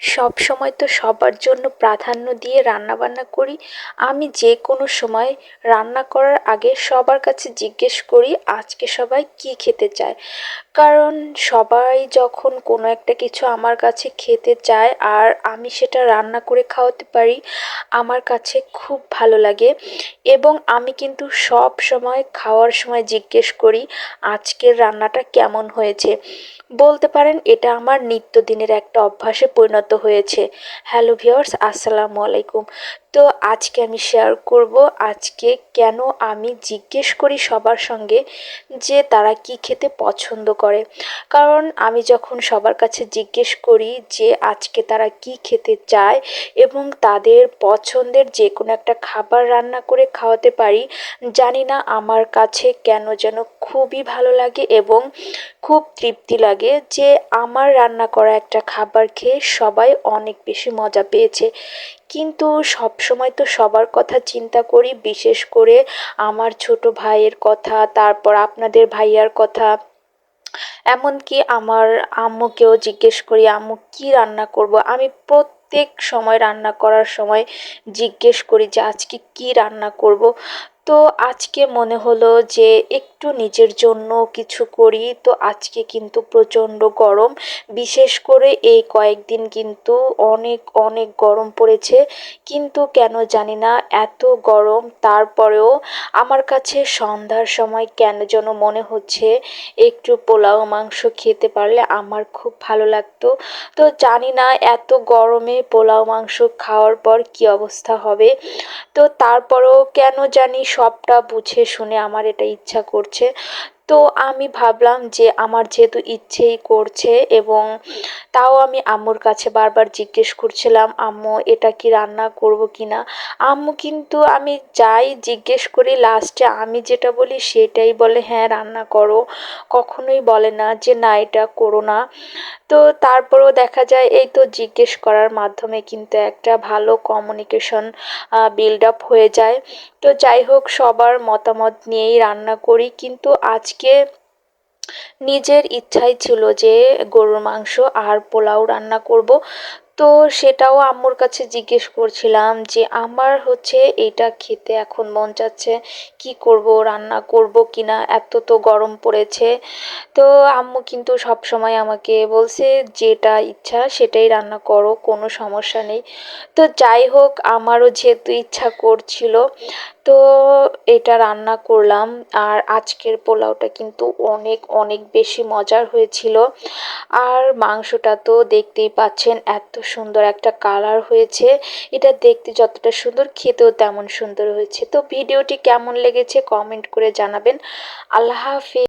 সব সময় তো সবার জন্য প্রাধান্য দিয়ে রান্নাবান্না করি। আমি যে কোনো সময় রান্না করার আগে সবার কাছে জিজ্ঞেস করি, আজকে সবাই কি খেতে চায়? কারণ সবাই যখন কোনো একটা কিছু আমার কাছে খেতে চায় আর আমি সেটা রান্না করে খাওয়াতে পারি, আমার কাছে খুব ভালো লাগে। এবং আমি কিন্তু সব সময় খাওয়ার সময় জিজ্ঞেস করি, আজকের রান্নাটা কেমন হয়েছে? বলতে পারেন, এটা আমার নিত্যদিনের একটা অভ্যাসে পরিণত হয়েছে। হ্যালো ভিওর্স আসসালামু আলাইকুম। তো আজকে আমি শেয়ার করব, আজকে কেন আমি জিজ্ঞেস করি সবার সঙ্গে যে তারা কি খেতে পছন্দ করে। কারণ আমি যখন সবার কাছে জিজ্ঞেস করি যে আজকে তারা কি খেতে চায় এবং তাদের পছন্দের যে কোনো একটা খাবার রান্না করে খাওয়াতে পারি, জানি না আমার কাছে কেন যেন খুবই ভালো লাগে এবং খুব তৃপ্তি লাগে যে আমার রান্না করা একটা খাবার খেয়ে সবাই অনেক বেশি মজা পেয়েছে। কিন্তু সব সময় তো সবার কথা চিন্তা করি, বিশেষ করে আমার ছোট ভাইয়ের কথা, তারপর আপনাদের ভাইয়ার কথা। এমনকি আমার আম্মুকেও জিজ্ঞেস করি, আম্মু, কী রান্না করব? আমি প্রত্যেক সময় রান্না করার সময় জিজ্ঞেস করি যে, আজকে কী রান্না করব? তো আজকে মনে হলো যে একটু নিজের জন্য কিছু করি। তো আজকে কিন্তু প্রচণ্ড গরম। বিশেষ করে এই কয়েকদিন কিন্তু অনেক অনেক গরম পড়েছে। কিন্তু কেন জানি না, এত গরম। তারপরেও আমার কাছে সন্ধ্যার সময় কেন যেন মনে হচ্ছে একটু পোলাও মাংস খেতে পারলে আমার খুব ভালো লাগতো। তো জানি না, এত গরমে পোলাও মাংস খাওয়ার পর কি অবস্থা হবে? তো তারপরেও কেন জানি সবটা বুঝে শুনে আমার এটা ইচ্ছা করছে। তো আমি ভাবলাম যে আমার যেহেতু ইচ্ছেই করছে এবং তাও আমি আম্মুর কাছে বারবার জিজ্ঞেস করছিলাম, আম্মু, এটা কি রান্না করব কি না আম্মু কিন্তু আমি যাই জিজ্ঞেস করি, লাস্টে আমি যেটা বলি সেটাই বলে হ্যাঁ রান্না করো। কখনোই বলে না যে, না, এটা করো না। তো তারপরেও দেখা যায় এই তো জিজ্ঞেস করার মাধ্যমে কিন্তু একটা ভালো কমিউনিকেশন বিল্ড আপ হয়ে যায়। তো যাই হোক, সবার মতামত নিয়েই রান্না করি। কিন্তু আজকে নিজের ইচ্ছাই ছিল যে গরুর মাংস আর পোলাও রান্না করব। তো সেটাও আম্মুর কাছে জিজ্ঞেস করছিলাম যে, আমার হচ্ছে এটা খেতে এখন মন চাচ্ছে, কি করব, রান্না করব কি না এত তো গরম পড়েছে। তো আম্মু কিন্তু সব সময় আমাকে বলছে, যেটা ইচ্ছা সেটাই রান্না করো, কোনো সমস্যা নেই। তো যাই হোক, আমারও যেহেতু ইচ্ছা করছিল, তো এটা রান্না করলাম। আর আজকের পোলাওটা কিন্তু অনেক অনেক বেশি মজার হয়েছিল। আর মাংসটা তো দেখতেই পাচ্ছেন, এত সুন্দর একটা কালার হয়েছে। এটা দেখতে যতটা সুন্দর, খেতেও তেমন সুন্দর হয়েছে। তো ভিডিওটি কেমন লেগেছে কমেন্ট করে জানাবেন। আল্লাহ হাফিজ।